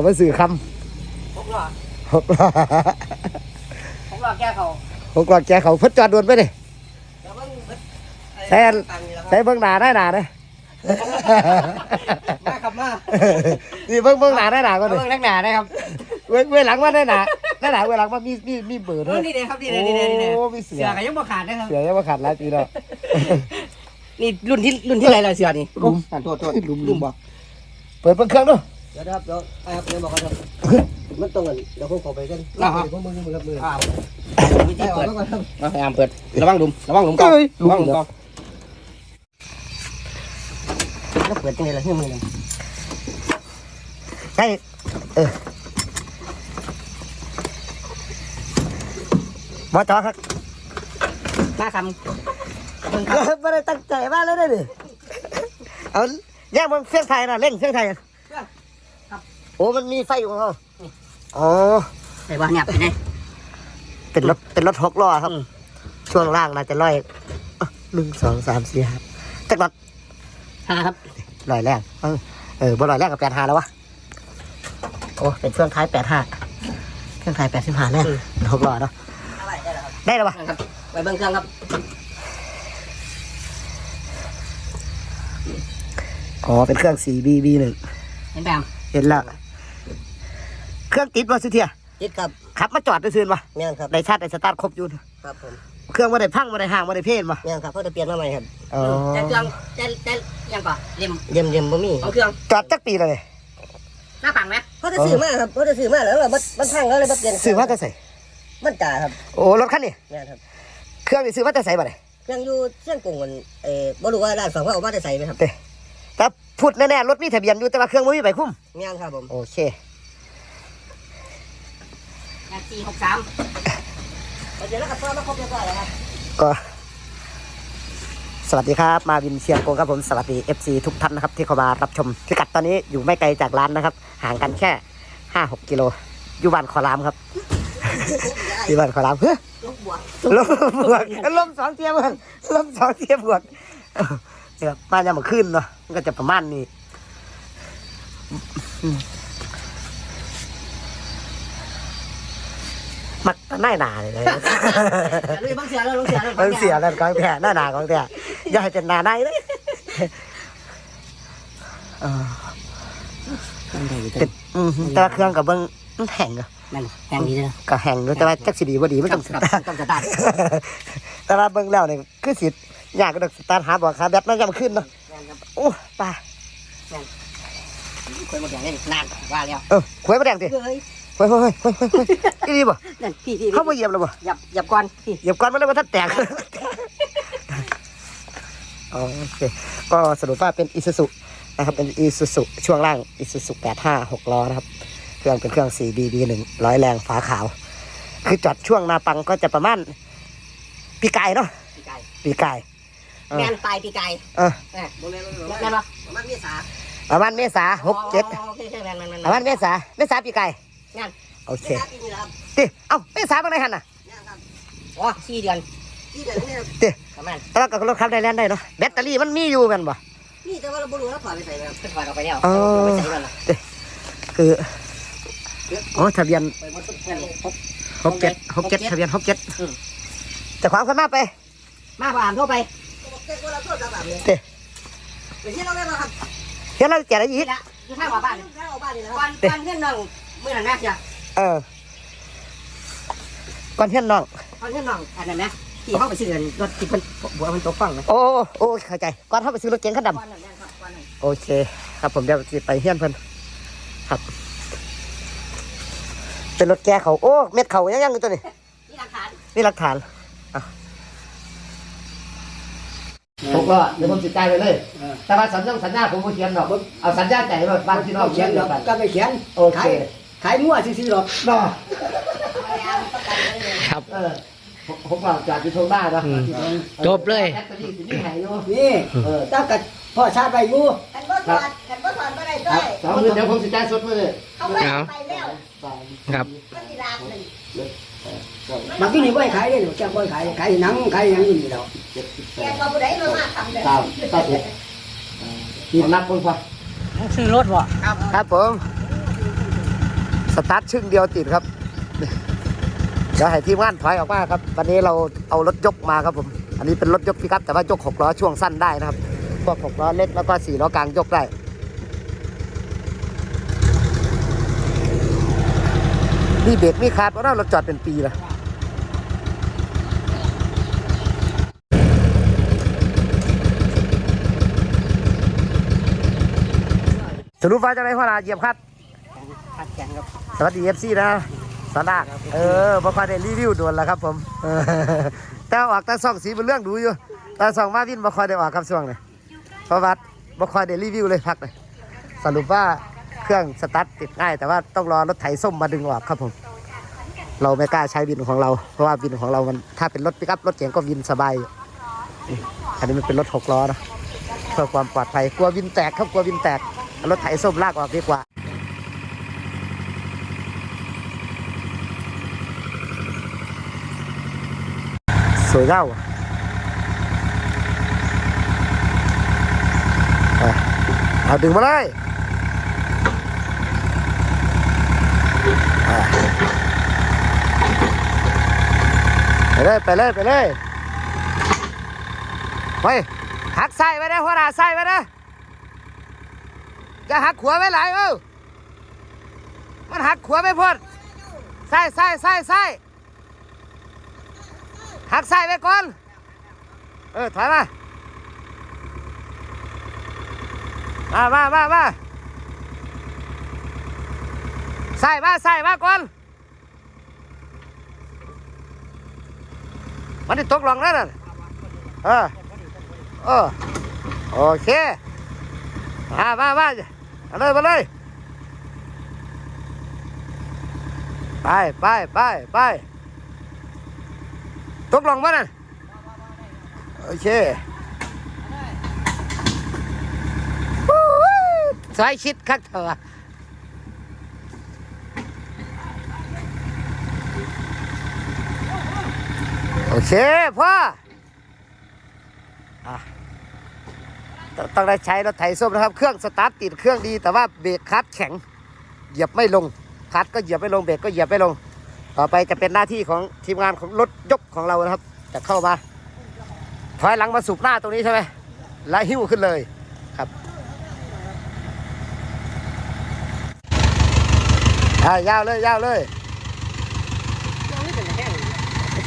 ก็มาสื่อคหกล้อำหกล้อหกล้อแก้เขาหกล้อแกเขาเพิ่นจอดด่วนไปดิเดี๋ยวเบิ่งเบิดแซ่นตังค์นี่ล่ะคใส่รับเบิ่งหน้าได้หน้าเด้มาครับมานี่เบิ่งเบิ่งหน้าได้หน้าก็เอาดิเบิ่งนักหนาได้ครับเว้ยเว้ยหลังว่าได้หน้าได้หน้าเว้ยหลังว่ามีมีมีเบอร์เอด้วอย นี่เด้ครับนี่เด้นี่เด้นี่เด้โอ้มีเสือเสือก็ยังบ่ขาดนะครับ เสือยังมาขาดหลายปีแล้ว นี่รุ่นที่รุ่นที่ไหนล่ะเสือนี่หลุมอ่าโทษโทษหลุมหลุลุมมบ่เปิดเบิ่งเครื่องดู เดี๋ยวนะครับเดี๋ยวอ่าครับเดี๋ยวบอกกันครับมันตรงกันเดี๋ยวผมขอไปกันอ่าฮะ ผมมึงมึงครับมืออ้าววิธีได้ออกเปิดแล้วก่อนครับมาพยายามเปิดระวังหลุมระวังหลุมก่อนเอ้ยระวังหลุมหลุมก่อนแล้วเปิดจังไงล่ะที่มือนี่ใช่เออหมอจอครับมาคำเบิ่งครับไม่ได้ตั้งใจมากเลยเด้อดิเอาแยกมันเสียงไทยนะเร่งเสียงไทยโอ้มันมีไฟอยู่ของเขาอ๋อไอ้บ้าเนี่ยไปไหนเป็นรถเป็นรถหกล้อครับอืมช่วงล่างน่าจะร้อยอะหนึ่งสองสามสี่ห้าจักรรถหาครับร้อยแรงเออเออบ่ร้อยแรงกับแปดห้าแล้ววะโอ้เป็นเครื่องท้ายแปดห้าเครื่องท้ายแปดสิบห้าแรงหกล้อเนาะได้แล้ววะครับไปเบิ่งเครื่องครับอ๋อเป็นเครื่อง 4BB หนึ่งเห็นแปมเห็นแล้ว เครื่องติดวะสุเทียติดครับขับมาจอดได้ซื้อวะแม่นครับได้ชาร์จได้สตาร์ทครบอยู่ครับผมเครื่องมาได้พังมาได้ห่างมาได้เพลนวะแม่นครับเขาจะเปลี่ยนมาใหม่ครับอ๋อแต่เครื่องแต่แต่ยังก่อนเล่มเล่มเล่มบ่มีของเครื่องจอดจักปีเลยหน้าปังไหมเขาจะซื้อมาครับเขาจะซื้อมาแล้วเรามันมันพังแล้วเลยมาเปลี่ยนซื้อมาจะใส่มันจ่าครับโอ้รถคันนี้แม่นครับเครื่องนี่ซื้อมาจะใส่บ่ได้เครื่องอยู่เชียงกงมันเอ่อบ่รู้ว่าร้านฝั่งว่าเอามาได้ใส่ไหมครับเด้แต่พูดแน่ๆรถมีทะเบียนอยู่แต่ว่าเครื่องไม่มีใบคุ้มแม่นครับผมโอเค สี่หกสามเดี๋ยวแล้วกับพ่อมาครบเรียบร้อยแล้วครับก็ สวัสดีครับ มาวินเชียงโกงครับผม สวัสดี FC ทุกท่านนะครับ ที่เข้ามารับชมพิกัดตอนนี้อยู่ไม่ไกลจากร้านนะครับ ห่างกันแค่ห้าหกกิโลอยู่บ้านขอรามครับที่บ้านขอรามเฮ้ยลูกบวกลมบวกลมสองเทียบวกลมสองเทียบบวกเออเนี่ยครับมาจะมาขึ้นเนาะมันก็จะประมาณนี้อืมมัก หน้าหนาเลยนะลุยบังเสียแล้วลุงเสียแล้วมันเสียแล้วกองแท้หน้าหนาของแท้อย่าให้เป็นหนาในเลยเออมันได้เป็นอืมแต่ว่าเครื่องกับเบิ้งแห้งอะนั่นแพงดีเลยก็แห้งอยู่แต่ว่าจักสิดีบ่ดีมันต้องสตาร์ทต้องสตาร์ทแต่ว่าเบิ่งแล้วเนี่ยคือสิยากก็ต้องสตาร์ทหาบอกหาแบตมันจะมาขึ้นเนาะโอ้ป่าคุยมดอย่างนี้นานว่าแล้วเออหวยมาแดงสิ เฮ้ยหวยหวยหวยหวยหวยหวยอีนี่บ่นั่นพี่พี่เข้ามาเหยียบแล้วบ่หยับหยับก่อนพี่เหยียบก่อนมันเลยว่าถ้าแตกอ๋อโอเคก็สรุปว่าเป็นอีซูซุนะครับเป็นอีซูซุช่วงล่างอีซูซุ85 6ล้อนะครับ เครื่องเป็นเครื่อง 4BB 1ร้อยแรงฝาขาว คือจอดช่วงนาปังก็จะประมาณปีกายเนาะพี่ไก่ปีกาย เออ แม่นตายพี่ไก่เออแม่นแม่นแม่นปะประมาณเมษาประมาณเมษาหกเจ็ดโอเคใช่แม่นแม่นแม่นประมาณเมษาเมษาปีกาย แม่นโอเคเมษาปีนี้แล้วครับติเอ้าเมษาเป็นไงหันน่ะแม่นครับอ๋อสี่เดือนสี่เดือนนี่ครับติประมาณแต่ว่ากับรถขับได้แล่นได้เนาะแบตเตอรี่มันมีอยู่แมันบ่นี่แต่ว่าเราบ่รู้แล้วถอดไปใส่ไหมครับถอดออกไปแล้วอ๋อเอาไปใส่มันละคือโอ้ทะเบียนไปหมดทุกแผ่นเลยครบหกเจ็ดหกเจ็ดทะเบียนหกเจ็ดแต่ความคนมาไป มาผ่านทั่วไปเจ๊ก็เราโทษเราแบบนี้เต้เป็นที่เราได้มาครับเฮ้ยเราแก่ได้ยีนี่ดละอยู่ข้างหัวบ้านข้างหัวบ้านนี่นะก่อนก่อนเพื่อนน้อง เมื่อนั้นแม่จ้ะเออก่อนเที่ยนน้องก่อนเพื่อนน้องอันนั้นนะที่เขาไปซื้อกันรถที่เพิ่นบัวมันตกฟังนะโอ้โอ้โอ้เข้าใจก่อนเข้าไปซื้อรถเก๋งคันดก่อนนั้นครับก่อนนั้นำโอเค ครับผมเดี๋ยวสิไปเฮียนเพิ่นครับ เป็นรถแก่เขาโอ้เม็ดเขายังยังอยู่ตัวนี้นี่หลักฐานนี่หลักฐานอะผมก็เดี๋ยวผมสิจ่ายไปเลยแต่ว่าสัญญาสัญญาผมบ่เขียนหรอกเอาสัญญาใจไว้บ้านพี่น้องเขียนเดียวกัน ก็ไปเขียนโอเค ขาย ขายมั่วซื้อๆหรอกเนาะครับ เออผมผมว่าจอดอยู่ตรงหน้าเนาะจบเลยแบตเตอรี่สิมีให้อยู่นี่เออตั้งแต่พ่อชาติไปอยู่ขันบ่ถอดขันบ่ถอดบ่ได้คด้รัวบยสองหมื่นเดี๋ยวผมสิจ่ายสดมาเลยเขาไม่ให้ไปแล้วครับ มันสิลากหนึ่งบางที่นี่บ่ให้ขายเลยหนูแจ้งบ่ให้ขายขายหนังขายหยังอยู่นี่แล้วแกก็บ่ได้มามาทำเลยเก้าเก้าเจ็ดนี่นับคนพอ ซื้อรถบ่ครับผม สตาร์ทชึ่งเดียวติดครับเดี๋ยวให้ทีมงานถอยออกมาครับวันนี้เราเอารถยกมาครับผม อันนี้เป็นรถยกพิกับแต่ว่ายกหกล้อช่วงสั้นได้นะครับ พวกหกล้อเล็กแล้วก็สี่ล้อกลางยกได้นี่เบรกนี่ขาดเพราะเราจอดเป็นปีแล้วสรุปว่าจะได้พ่อลาเหยียบคัดขัดแข็งครับ สวัสดีเอฟซีนะสวัสดีเออบ่ค่อยได้รีวิวด่วนแล้วครับผมเออแต่ออกแต่ส่องสีเป็นเรื่องดูอยู่แต่ส่องมาวินบ่ค่อยได้ออกครับช่วงนี้เพราะว่าบ่ค่อยได้รีวิวเลยพักเลยสรุปว่าเครื่องสตาร์ทติดง่ายแต่ว่าต้องรอรถไถส้มมาดึงออกครับผม เราไม่กล้าใช้วินของเรา เพราะว่าวินของเรามันถ้าเป็นรถปิกอัพรถเก๋งก็วินสบายอืมอันนี้มันเป็นรถหกล้อนะเพื่อความปลอดภัยกลัววินแตกครับกลัววินแตกเอารถไถส้มลากออกดีกว่า สวยเล่าอะเอาดึงมาเลยไปเลยไปเลยไปเลยไปหักไส้ไว้นะหัวหน้าไส้ไว้นะจะหักขัวไว้หลายเออมันหักขัวไม่พ้นไส้ไส้ไส้ไส้ หักใส่ไปก่อน เออ ถอยมา มามามามาใส่มาใส่มาก่อน มันจะตกหลงแล้วน่ะเออ เออ โอเค มามามาเอาเลยมาเลยไปไปไปไป ตกลงมานั่นโอเคสายชิดคักเถอะโอเคพ่ออะต้องได้ใช้รถไถส้มนะครับ เครื่องสตาร์ทติดเครื่องดีแต่ว่าเบรกคัดแข็ง เหยียบไม่ลงคัดก็เหยียบไม่ลงเบรกก็เหยียบไม่ลง ต่อไปจะเป็นหน้าที่ของทีมงานของรถยกของเรานะครับ จะเข้ามาถอยหลังมาสูบหน้าตรงนี้ใช่ไหมแล้วหิ้วขึ้นเลยครับอ่ายาวเลยยาวเลย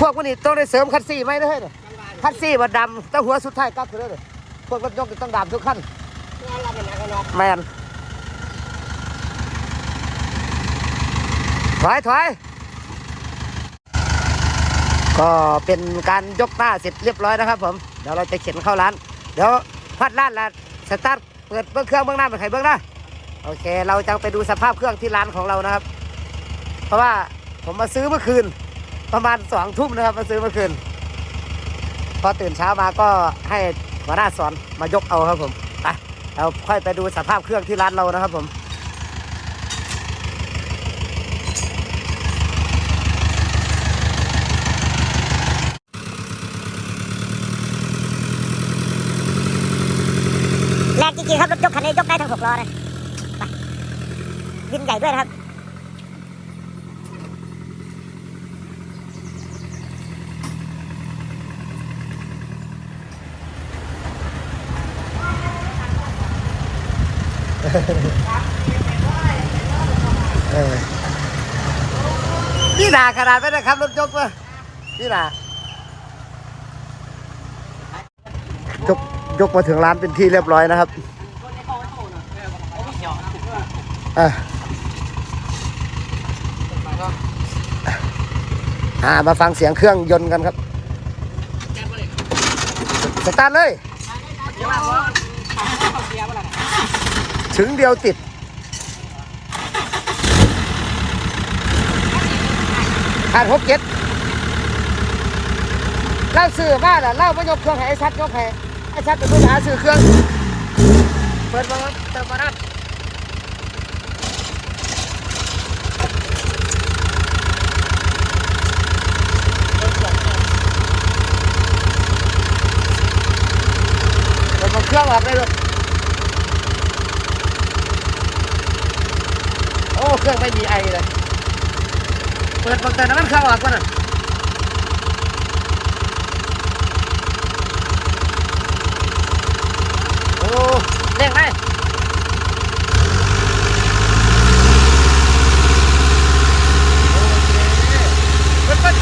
พวกวกนี้ต้องได้เสริมคัดซี่ไหมนะเฮ้ยเนี่ยคัดซี่มาดำแต่หัวสุดท้ายกลับเลยเนี่ยพวกรถยกต้องดำทุกขั้นแมนถอยถอย ก็เป็นการยกหน้าเสร็จเรียบร้อยนะครับ ผมเดี๋ยวเราจะเข็นเข้าร้านเดี๋ยวพัดร้านละสตาร์ทเปิดเบื้องเครื่องเบื้องหน้าเป็นใครเบื้องหน้าโอเค เราจะไปดูสภาพเครื่องที่ร้านของเรานะครับ เพราะว่าผมมาซื้อเมื่อคืน ประมาณสองทุ่มนะครับ มาซื้อเมื่อคืน พอตื่นเช้ามาก็ให้หัวหน้าสอนมายกเอาครับผมไปเราค่อยไปดูสภาพเครื่องที่ร้านเรานะครับผม จริงครับรถยกคันนี้ยกได้ทั้งหกล้อเลยวินใหญ่ด้วยนะครับนี่หนาขนาดไหมนะครับรถยกวะนี่หนายกยกมาถึงร้านเป็นที่เรียบร้อยนะครับ อะอ่ามาฟังเสียงเครื่องยนต์กันครับสตาร์ทเลย ถึงเดียวติด ขาดหกเจ็ดเล่าซื้อมาล้วเล่ามายกเครื่องให้ไอ้ชัดยกให้ไอ้ชัดเป็นผู้หาซื้อเครื่อง เปิดมาเติมมานัด ปิดมาเครื่องออกได้เลยโอ้ เครื่องไม่มีไอเลย เปิดบังเกิดน้ำมันเข้าออกก่อนอะโอ้เร่งไหมโอเคเปิดเปิด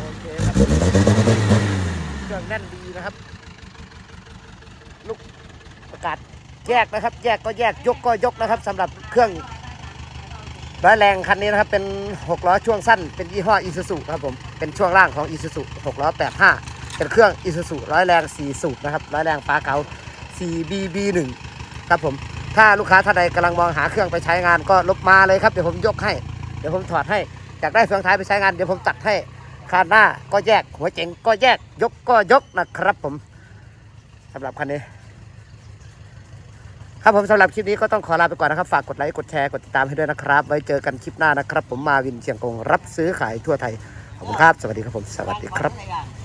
โอเคครับ เครื่องแน่นดีนะครับ ลูกประ กาศแยกนะครับ แยกก็แยกยกก็ยกนะครับสำหรับเครื่องร้อยแรงคันนี้นะครับ เป็น6ล้อช่วงสั้น เป็นยี่ห้ออีซูซูครับผมเป็นช่วงล่างของอีซูซู6ล้อ85เป็นเครื่องอีซูซูร้อยแรง4สูบนะครับร้อยแรงฟ้าเก๋า 4BB1 ครับผมถ้าลูกค้าท่านใดกำลังมองหาเครื่องไปใช้งานก็ลบมาเลยครับเดี๋ยวผมยกให้เดี๋ยวผมถอดให้อยากได้เฟืองท้ายไปใช้งานเดี๋ยวผมตัดให้คานหน้าก็แยกหัวเจ๋งก็แยกยกก็ยกนะครับผมสำหรับคันนี้ ครับผมสำหรับคลิปนี้ก็ต้องขอลาไปก่อนนะครับ ฝากกดไลค์กดแชร์กดติดตามให้ด้วยนะครับ ไว้เจอกันคลิปหน้านะครับ ผมมาวินเชียงกงรับซื้อขายทั่วไทยขอบคุณครับสวัสดีครับผมสวัสดีครับ